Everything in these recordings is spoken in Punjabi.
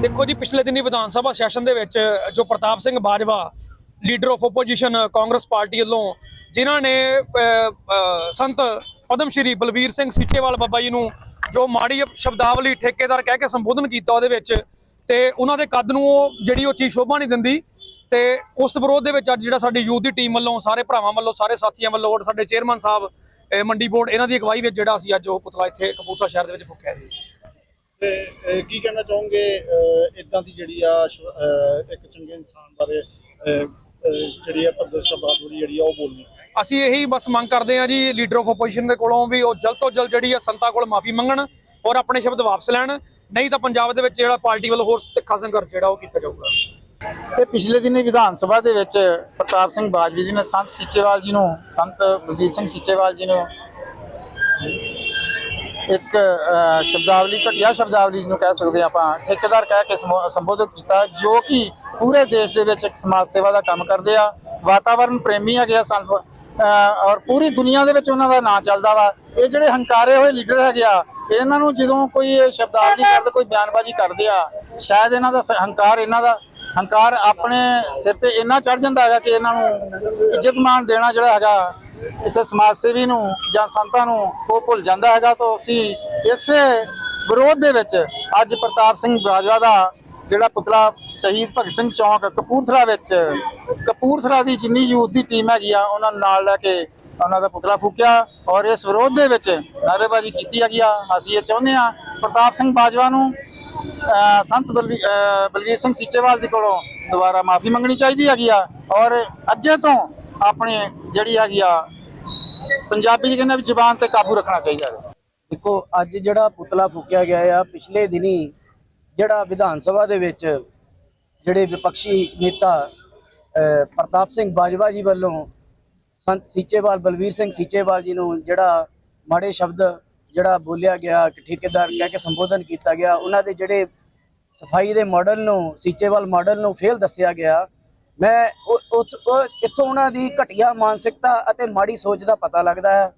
ਦੇਖੋ ਜੀ, ਪਿਛਲੇ ਦਿਨੀ ਵਿਧਾਨ ਸਭਾ ਸੈਸ਼ਨ ਦੇ ਵਿੱਚ ਜੋ Pratap Singh Bajwa leader of opposition Congress party ਵੱਲੋਂ, ਜਿਨ੍ਹਾਂ ਨੇ ਸੰਤ ਪਦਮ ਸ਼੍ਰੀ ਬਲਬੀਰ ਸਿੰਘ ਸੀਚੇਵਾਲ ਬਾਬਾ ਜੀ ਨੂੰ ਜੋ ਮਾੜੀ ਸ਼ਬਦਾਵਲੀ ਠੇਕੇਦਾਰ ਕਹਿ ਕੇ ਸੰਬੋਧਨ ਕੀਤਾ ਉਹਦੇ ਵਿੱਚ, ਤੇ ਉਹਨਾਂ ਦੇ ਕੱਦ ਨੂੰ ਉਹ ਜਿਹੜੀ ਉਹ ਚੀਜ਼ ਸ਼ੋਭਾ ਨਹੀਂ ਦਿੰਦੀ ਤੇ ਉਸ ਵਿਰੋਧ ਦੇ ਵਿੱਚ ਅੱਜ ਜਿਹੜਾ ਸਾਡੀ ਯੂਥ ਦੀ ਟੀਮ ਵੱਲੋਂ ਸਾਰੇ ਭਰਾਵਾਂ ਵੱਲੋਂ ਸਾਰੇ ਸਾਥੀਆਂ ਵੱਲੋਂ ਔਰ ਸਾਡੇ ਚੇਅਰਮੈਨ ਸਾਹਿਬ ਮੰਡੀ ਬੋਰਡ ਇਹਨਾਂ ਦੀ ਅਗਵਾਈ ਵਿੱਚ ਜਿਹੜਾ ਅਸੀਂ ਅੱਜ ਉਹ ਪੁਤਲਾ ਇੱਥੇ ਕਪੂਰਥਲਾ ਸ਼ਹਿਰ ਦੇ ਵਿੱਚ ਫੁੱਕਿਆ ਜੀ। ਤੇ ਕੀ ਕਹਿਣਾ ਚਾਹੋਗੇ ਇਦਾਂ ਦੀ ਜਿਹੜੀ ਆ ਇੱਕ ਚੰਗੇ ਇਨਸਾਨ ਬਾਰੇ ਜਿਹੜੀ ਆ ਪ੍ਰਦਰਸ਼ਨ ਬਹਾਦਰੀ ਜਿਹੜੀ ਆ ਉਹ ਬੋਲਣੀ ਅਸੀਂ ਇਹੀ ਬਸ ਮੰਗ ਕਰਦੇ ਹਾਂ ਜੀ ਲੀਡਰ ਆਫ ਆਪੋਜੀਸ਼ਨ ਦੇ ਕੋਲੋਂ ਵੀ ਉਹ ਜਲਦ ਤੋਂ ਜਲਦ ਜਿਹੜੀ ਆ ਸੰਤਾਂ ਕੋਲ ਮਾਫੀ ਮੰਗਣ ਔਰ ਆਪਣੇ ਸ਼ਬਦ ਵਾਪਸ ਲੈਣ। ਨਹੀਂ ਤਾਂ ਪੰਜਾਬ ਦੇ ਵਿੱਚ ਜਿਹੜਾ ਪਾਰਟੀ ਵੱਲੋਂ ਹੋਰ ਤਿੱਖਾ ਸੰਘਰਸ਼ ਜਿਹੜਾ ਉਹ ਕੀਤਾ ਜਾਊਗਾ। ਤੇ ਪਿਛਲੇ ਦਿਨੀ ਵਿਧਾਨ ਸਭਾ ਦੇ ਵਿੱਚ ਪ੍ਰਤਾਪ ਸਿੰਘ ਬਾਜਵਾ ਜੀ ਨੇ ਸੰਤ ਸੀਚੇਵਾਲ ਜੀ ਨੂੰ, ਸੰਤ ਬਲਬੀਰ ਸਿੰਘ ਸੀਚੇਵਾਲ ਜੀ ਨੂੰ ਇੱਕ ਸ਼ਬਦਾਵਲੀ ਘਟਿਆ ਸ਼ਬਦਾਵਲੀ ਜਿਹਨੂੰ ਕਹਿ ਸਕਦੇ ਆਪਾਂ, ਠੇਕੇਦਾਰ ਕਹਿ ਕੇ ਸੰਬੋਧਿਤ ਕੀਤਾ, ਜੋ ਕਿ ਪੂਰੇ ਦੇਸ਼ ਦੇ ਵਿੱਚ ਇੱਕ ਸਮਾਜ ਸੇਵਾ ਦਾ ਕੰਮ ਕਰਦੇ ਆ ਵਾਤਾਵਰਣ ਪ੍ਰੇਮੀ ਹੈਗੇ ਆ ਸੰਤ ਔਰ ਪੂਰੀ ਦੁਨੀਆ ਦੇ ਵਿੱਚ ਉਹਨਾਂ ਦਾ ਨਾਂ ਚੱਲਦਾ ਵਾ। ਇਹ ਜਿਹੜੇ ਹੰਕਾਰੇ ਹੋਏ ਲੀਡਰ ਹੈਗੇ ਆ, ਇਹਨਾਂ ਨੂੰ ਜਦੋਂ ਕੋਈ ਸ਼ਬਦਾਵਲੀ ਕਰਦੇ, ਕੋਈ ਬਿਆਨਬਾਜ਼ੀ ਕਰਦੇ ਆ, ਸ਼ਾਇਦ ਇਹਨਾਂ ਦਾ ਹੰਕਾਰ ਇਹਨਾਂ ਦਾ ਹੰਕਾਰ ਆਪਣੇ ਸਿਰ ਤੇ ਇੰਨਾ ਚੜ ਜਾਂਦਾ ਹੈਗਾ ਕਿ ਇਹਨਾਂ ਨੂੰ ਇੱਜ਼ਤ ਮਾਨ ਦੇਣਾ ਜਿਹੜਾ ਹੈਗਾ ਕਿਸੇ ਸਮਾਜ ਸੇਵੀ ਨੂੰ ਜਾਂ ਸੰਤਾਂ ਨੂੰ ਉਹ ਭੁੱਲ ਜਾਂਦਾ ਹੈਗਾ। ਤਾਂ ਅਸੀਂ ਇਸੇ ਵਿਰੋਧ ਦੇ ਵਿੱਚ ਅੱਜ ਪ੍ਰਤਾਪ ਸਿੰਘ ਬਾਜਵਾ ਦਾ ਜਿਹੜਾ ਪੁਤਲਾ ਸ਼ਹੀਦ ਭਗਤ ਸਿੰਘ ਚੌਂਕ ਕਪੂਰਥਲਾ ਵਿੱਚ ਕਪੂਰਥਲਾ ਦੀ ਜਿੰਨੀ ਯੂਥ ਦੀ ਟੀਮ ਹੈਗੀ ਆ, ਉਹਨਾਂ ਨੂੰ ਨਾਲ ਲੈ ਕੇ ਉਹਨਾਂ ਦਾ ਪੁਤਲਾ ਫੂਕਿਆ ਔਰ ਇਸ ਵਿਰੋਧ ਦੇ ਵਿੱਚ ਨਾਅਰੇਬਾਜ਼ੀ ਕੀਤੀ ਹੈਗੀ ਆ। ਅਸੀਂ ਇਹ ਚਾਹੁੰਦੇ ਆ ਪ੍ਰਤਾਪ ਸਿੰਘ ਬਾਜਵਾ ਨੂੰ ਸੰਤ ਬਲਵੀ- ਅਹ ਬਲਵੀਰ ਸਿੰਘ ਸੀਚੇਵਾਲ ਦੇ ਕੋਲੋਂ ਦੁਬਾਰਾ ਮਾਫੀ ਮੰਗਣੀ ਚਾਹੀਦੀ ਹੈਗੀ ਆ। ਔਰ ਅੱਗੇ ਤੋਂ ਆਪਣੇ ਜਿਹੜੀ ਹੈਗੀ ਆ ਪੰਜਾਬੀ ਚ ਕਹਿੰਦੇ ਵੀ ਜ਼ੁਬਾਨ ਤੇ ਕਾਬੂ ਰੱਖਣਾ ਚਾਹੀਦਾ ਹੈ। ਦੇਖੋ ਅੱਜ ਜਿਹੜਾ ਪੁਤਲਾ ਫੂਕਿਆ ਗਿਆ ਆ ਪਿਛਲੇ ਦਿਨੀ ਜਿਹੜਾ ਵਿਧਾਨ ਸਭਾ ਦੇ ਵਿੱਚ ਜਿਹੜੇ ਵਿਪਕਸ਼ੀ ਨੇਤਾ ਅਹ, ਪ੍ਰਤਾਪ ਸਿੰਘ ਬਾਜਵਾ ਜੀ ਵੱਲੋਂ ਸੰਤ ਸੀਚੇਵਾਲ ਬਲਵੀਰ ਸਿੰਘ ਸੀਚੇਵਾਲ ਜੀ ਨੂੰ ਜਿਹੜਾ ਮਾੜੇ ਸ਼ਬਦ ਜਿਹੜਾ ਬੋਲਿਆ ਗਿਆ, ਕਿ ਠੇਕੇਦਾਰ ਕਹਿ ਕੇ ਸੰਬੋਧਨ ਕੀਤਾ ਗਿਆ, ਉਹਨਾਂ ਦੇ ਜਿਹੜੇ ਸਫ਼ਾਈ ਦੇ ਮਾਡਲ ਨੂੰ, ਸੀਚੇਵਾਲ ਮਾਡਲ ਨੂੰ ਫੇਲ ਦੱਸਿਆ ਗਿਆ, ਮੈਂ ਉਹ- ਇੱਥੋਂ ਉਹਨਾਂ ਦੀ ਘਟੀਆ ਮਾਨਸਿਕਤਾ ਅਤੇ ਮਾੜੀ ਸੋਚ ਦਾ ਪਤਾ ਲੱਗਦਾ ਹੈ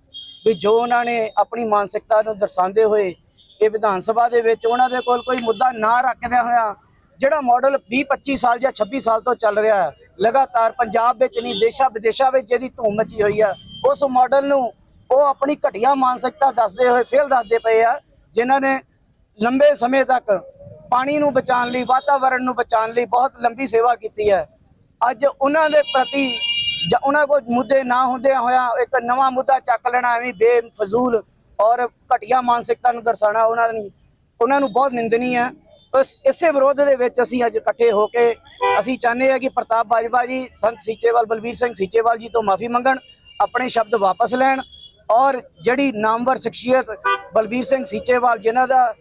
ਵੀ ਜੋ ਉਹਨਾਂ ਨੇ ਆਪਣੀ ਮਾਨਸਿਕਤਾ ਨੂੰ ਦਰਸਾਉਂਦੇ ਹੋਏ ਇਹ ਵਿਧਾਨ ਸਭਾ ਦੇ ਵਿੱਚ ਉਹਨਾਂ ਦੇ ਕੋਲ ਕੋਈ ਮੁੱਦਾ ਨਾ ਰੱਖਦਿਆਂ ਹੋਇਆ ਜਿਹੜਾ ਮਾਡਲ 20 25 ਸਾਲ ਜਾਂ 26 ਸਾਲ ਤੋਂ ਚੱਲ ਰਿਹਾ ਹੈ, ਲਗਾਤਾਰ ਪੰਜਾਬ ਵਿੱਚ ਨਹੀਂ ਦੇਸ਼ਾਂ ਵਿਦੇਸ਼ਾਂ ਵਿੱਚ ਜਿਹਦੀ ਧੂਮ ਮਚੀ ਹੋਈ ਹੈ, ਉਸ ਮਾਡਲ ਨੂੰ ਉਹ ਆਪਣੀ ਘਟੀਆ ਮਾਨਸਿਕਤਾ ਦੱਸਦੇ ਹੋਏ ਫੇਲ ਦੱਸਦੇ ਪਏ ਆ, ਜਿਨ੍ਹਾਂ ਨੇ ਲੰਬੇ ਸਮੇਂ ਤੱਕ ਪਾਣੀ ਨੂੰ ਬਚਾਉਣ ਲਈ, ਵਾਤਾਵਰਣ ਨੂੰ ਬਚਾਉਣ ਲਈ ਬਹੁਤ ਲੰਬੀ ਸੇਵਾ ਕੀਤੀ ਹੈ। ਅੱਜ ਉਹਨਾਂ ਦੇ ਪ੍ਰਤੀ ਜਾਂ ਉਹਨਾਂ ਕੋਲ ਮੁੱਦੇ ਨਾ ਹੁੰਦਿਆਂ ਹੋਇਆ ਇੱਕ ਨਵਾਂ ਮੁੱਦਾ ਚੱਕ ਲੈਣਾ ਐਵੇਂ ਬੇਫਜ਼ੂਲ ਔਰ ਘਟੀਆ ਮਾਨਸਿਕਤਾ ਨੂੰ ਦਰਸਾਉਣਾ ਉਹਨਾਂ ਦੀ ਉਹਨਾਂ ਨੂੰ ਬਹੁਤ ਨਿੰਦਨੀ ਹੈ। ਉਸ ਇਸੇ ਵਿਰੋਧ ਦੇ ਵਿੱਚ ਅਸੀਂ ਅੱਜ ਇਕੱਠੇ ਹੋ ਕੇ ਅਸੀਂ ਚਾਹੁੰਦੇ ਹਾਂ ਕਿ ਪ੍ਰਤਾਪ ਬਾਜਵਾ ਜੀ, ਸੰਤ ਸੀਚੇਵਾਲ ਬਲਬੀਰ ਸਿੰਘ ਸੀਚੇਵਾਲ ਜੀ ਤੋਂ ਮਾਫੀ ਮੰਗਣ, ਆਪਣੇ ਸ਼ਬਦ ਵਾਪਸ ਲੈਣ ਔਰ ਜਿਹੜੀ ਨਾਮਵਰ ਸ਼ਖਸੀਅਤ ਬਲਬੀਰ ਸਿੰਘ ਸੀਚੇਵਾਲ, ਜਿਨ੍ਹਾਂ ਦਾ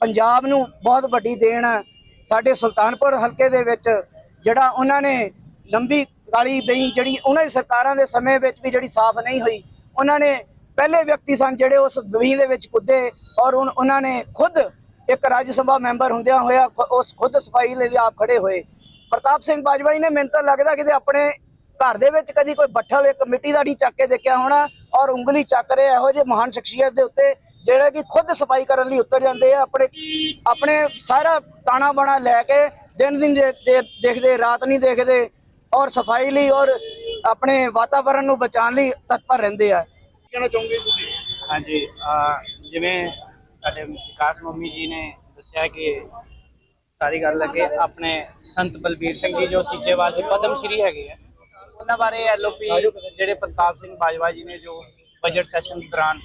ਪੰਜਾਬ ਨੂੰ ਬਹੁਤ ਵੱਡੀ ਦੇਣ ਹੈ, ਸਾਡੇ ਸੁਲਤਾਨਪੁਰ ਹਲਕੇ ਦੇ ਵਿੱਚ ਜਿਹੜਾ ਉਹਨਾਂ ਨੇ ਲੰਬੀ ਕਾਲੀ ਬਈ ਜਿਹੜੀ ਉਹਨਾਂ ਦੀ ਸਰਕਾਰਾਂ ਦੇ ਸਮੇਂ ਵਿੱਚ ਵੀ ਜਿਹੜੀ ਸਾਫ਼ ਨਹੀਂ ਹੋਈ, ਉਹਨਾਂ ਨੇ ਪਹਿਲੇ ਵਿਅਕਤੀ ਸਨ ਜਿਹੜੇ ਉਸ ਦਵੀ ਦੇ ਵਿੱਚ ਕੁੱਦੇ ਔਰ ਉਨ- ਉਹਨਾਂ ਨੇ ਖੁਦ ਇੱਕ ਰਾਜ ਸਭਾ ਮੈਂਬਰ ਹੁੰਦਿਆਂ ਹੋਇਆ ਖੁ- ਉਸ ਖੁਦ ਸਫ਼ਾਈ ਲਈ ਆਪ ਖੜੇ ਹੋਏ। ਪ੍ਰਤਾਪ ਸਿੰਘ ਬਾਜਵਾ ਜੀ ਨੇ ਮੈਨੂੰ ਤਾਂ ਲੱਗਦਾ ਕਿਤੇ ਆਪਣੇ ਘਰ ਦੇ ਵਿੱਚ ਕਦੀ ਕੋਈ ਬੱਠਲ ਇੱਕ ਮਿੱਟੀ ਦਾ ਨਹੀਂ ਚੱਕ ਕੇ ਦੇਖਿਆ ਹੋਣਾ ਔਰ ਉਂਗਲੀ ਚੱਕ ਰਹੇ ਇਹੋ ਜਿਹੇ ਮਹਾਨ ਸ਼ਖਸੀਅਤ ਦੇ ਉੱਤੇ ਜਿਹੜੇ ਕਿ ਖੁਦ ਸਫ਼ਾਈ ਕਰਨ ਲਈ ਉਤਰ ਜਾਂਦੇ ਆ ਆਪਣੇ ਆਪਣੇ ਸਾਰਾ ਤਾਣਾ ਬਾਣਾ ਲੈ ਕੇ ਦਿਨ ਦਿਨ ਦੇਖਦੇ ਰਾਤ ਨਹੀਂ ਦੇਖਦੇ ਔਰ ਸਫ਼ਾਈ ਲਈ ਔਰ ਆਪਣੇ ਵਾਤਾਵਰਣ ਨੂੰ ਬਚਾਉਣ ਲਈ ਤਤਪਰ ਰਹਿੰਦੇ ਆ। ਕਹਿਣਾ ਚਾਹੋਗੇ ਤੁਸੀਂ? ਹਾਂਜੀ ਜਿਵੇਂ ਸਾਡੇ ਵਿਕਾਸ ਮੰਮੀ ਜੀ ਨੇ ਦੱਸਿਆ ਕਿ ਸਾਰੀ ਗੱਲ ਕਿ ਆਪਣੇ ਸੰਤ ਬਲਬੀਰ ਸਿੰਘ ਜੀ ਜੋ ਸੀਚੇਵਾਲ ਜੀ ਪਦਮ ਸ਼੍ਰੀ ਹੈਗੇ ਆ ਉਹਨਾਂ ਬਾਰੇ ਐਲਓਪੀ ਜਿਹੜੇ ਪ੍ਰਤਾਪ ਸਿੰਘ ਬਾਜਵਾ ਜੀ ਨੇ ਜੋ ਬਜਟ ਸੈਸ਼ਨ ਦੌਰਾਨ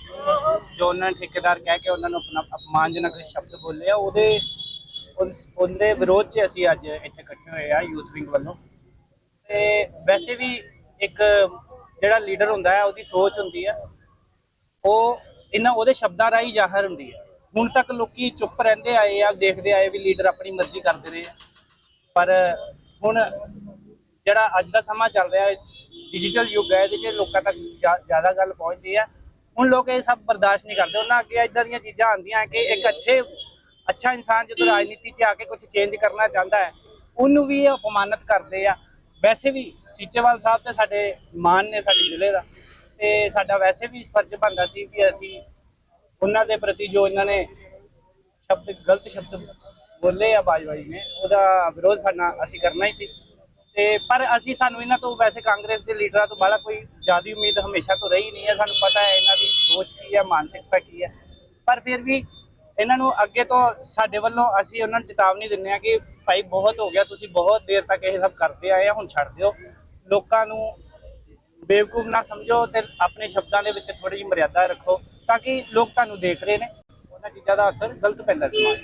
ਜੋ ਉਹਨਾਂ ਨੇ ਠੇਕੇਦਾਰ ਕਹਿ ਕੇ ਉਹਨਾਂ ਨੂੰ ਆਪਣਾ ਅਪਮਾਨਜਨਕ ਸ਼ਬਦ ਬੋਲੇ ਆ ਉਹਦੇ ਉਹਦੇ ਵਿਰੋਧ 'ਚ ਅਸੀਂ ਅੱਜ ਇੱਥੇ ਇਕੱਠੇ ਹੋਏ ਆ ਯੂਥ ਵਿੰਗ ਵੱਲੋਂ। ਤੇ ਵੈਸੇ ਵੀ ਇੱਕ ਜਿਹੜਾ ਲੀਡਰ ਹੁੰਦਾ ਹੈ, ਉਹਦੀ ਸੋਚ ਹੁੰਦੀ ਹੈ, ਉਹ ਇਹਨਾਂ, ਉਹਦੇ ਸ਼ਬਦਾਂ ਰਾਹੀਂ ਜ਼ਾਹਰ ਹੁੰਦੀ ਹੈ। ਹੁਣ ਤੱਕ ਲੋਕੀ ਚੁੱਪ ਰਹਿੰਦੇ ਆਏ ਆ, ਦੇਖਦੇ ਆਏ ਵੀ ਲੀਡਰ ਆਪਣੀ ਮਰਜ਼ੀ ਕਰਦੇ ਰਹੇ ਆ। ਪਰ ਹੁਣ ਜਿਹੜਾ ਅੱਜ ਦਾ ਸਮਾਂ ਚੱਲ ਰਿਹਾ ਹੈ ਡਿਜੀਟਲ ਯੁੱਗ ਹੈ ਇਹਦੇ 'ਚ ਲੋਕਾਂ ਤੱਕ ਜ਼ਿਆ- ਜ਼ਿਆਦਾ ਗੱਲ ਪਹੁੰਚਦੀ ਹੈ। ਹੁਣ ਲੋਕ ਇਹ ਸਭ ਬਰਦਾਸ਼ਤ ਨਹੀਂ ਕਰਦੇ। ਉਹਨਾਂ ਅੱਗੇ ਇਦਾਂ ਦੀਆਂ ਚੀਜ਼ਾਂ ਆਉਂਦੀਆਂ ਕਿ ਇੱਕ ਅੱਛੇ ਅੱਛਾ ਇਨਸਾਨ ਜਦੋਂ ਰਾਜਨੀਤੀ 'ਚ ਆ ਕੇ ਕੁਝ ਚੇਂਜ ਕਰਨਾ ਚਾਹੁੰਦਾ ਹੈ ਉਹਨੂੰ ਵੀ ਇਹ ਅਪਮਾਨਿਤ ਕਰਦੇ ਆ। ਵੈਸੇ ਵੀ ਸੀਚੇਵਾਲ ਸਾਹਿਬ ਤੇ ਸਾਡੇ ਮਾਨ ਨੇ ਸਾਡੇ ਜ਼ਿਲ੍ਹੇ ਦਾ ਤੇ ਸਾਡਾ ਵੈਸੇ ਵੀ ਫਰਜ਼ ਬਣਦਾ ਸੀ ਕਿ ਅਸੀਂ ਉਹਨਾਂ ਦੇ ਪ੍ਰਤੀ ਜੋ ਇਹਨਾਂ ਨੇ ਸ਼ਬਦ ਗਲਤ ਸ਼ਬਦ ਬੋਲੇ ਆ ਬਾਜਵਾ ਜੀ ਨੇ ਉਹਦਾ ਵਿਰੋਧ ਸਾਡਾ ਅਸੀਂ ਕਰਨਾ ਹੀ ਸੀ। ਤੇ ਪਰ ਅਸੀਂ ਸਾਨੂੰ ਇਹਨਾਂ ਤੋਂ ਵੈਸੇ ਕਾਂਗਰਸ ਦੇ ਲੀਡਰਾਂ ਤੋਂ ਬਾਹਲਾ ਕੋਈ ਜ਼ਿਆਦੀ ਉਮੀਦ ਹਮੇਸ਼ਾ ਤੋਂ ਰਹੀ ਨਹੀਂ ਹੈ। ਸਾਨੂੰ ਪਤਾ ਹੈ ਇਹਨਾਂ ਦੀ ਸੋਚ ਕੀ ਹੈ ਮਾਨਸਿਕਤਾ ਕੀ ਹੈ। ਪਰ ਫਿਰ ਵੀ ਇਹਨਾਂ ਨੂੰ ਅੱਗੇ ਤੋਂ ਸਾਡੇ ਵੱਲੋਂ ਅਸੀਂ ਉਹਨਾਂ ਨੂੰ ਚੇਤਾਵਨੀ ਦਿੰਦੇ ਹਾਂ ਕਿ ਭਾਈ ਬਹੁਤ ਹੋ ਗਿਆ, ਤੁਸੀਂ ਬਹੁਤ ਦੇਰ ਤੱਕ ਇਹ ਸਭ ਕਰਦੇ ਆਏ ਆ, ਹੁਣ ਛੱਡ ਦਿਓ। ਲੋਕਾਂ ਨੂੰ ਬੇਵਕੂਫ ਨਾ ਸਮਝੋ ਤੇ ਆਪਣੇ ਸ਼ਬਦਾਂ ਦੇ ਵਿੱਚ ਥੋੜੀ ਜਿਹੀ ਮਰਿਆਦਾ ਰੱਖੋ ਤਾਂ ਕਿ ਲੋਕ ਤੁਹਾਨੂੰ ਦੇਖ ਰਹੇ ਨੇ। ਉਹਨਾਂ ਚੀਜ਼ਾਂ ਦਾ ਅਸਰ ਗਲਤ ਪੈਂਦਾ ਸਮਾਜ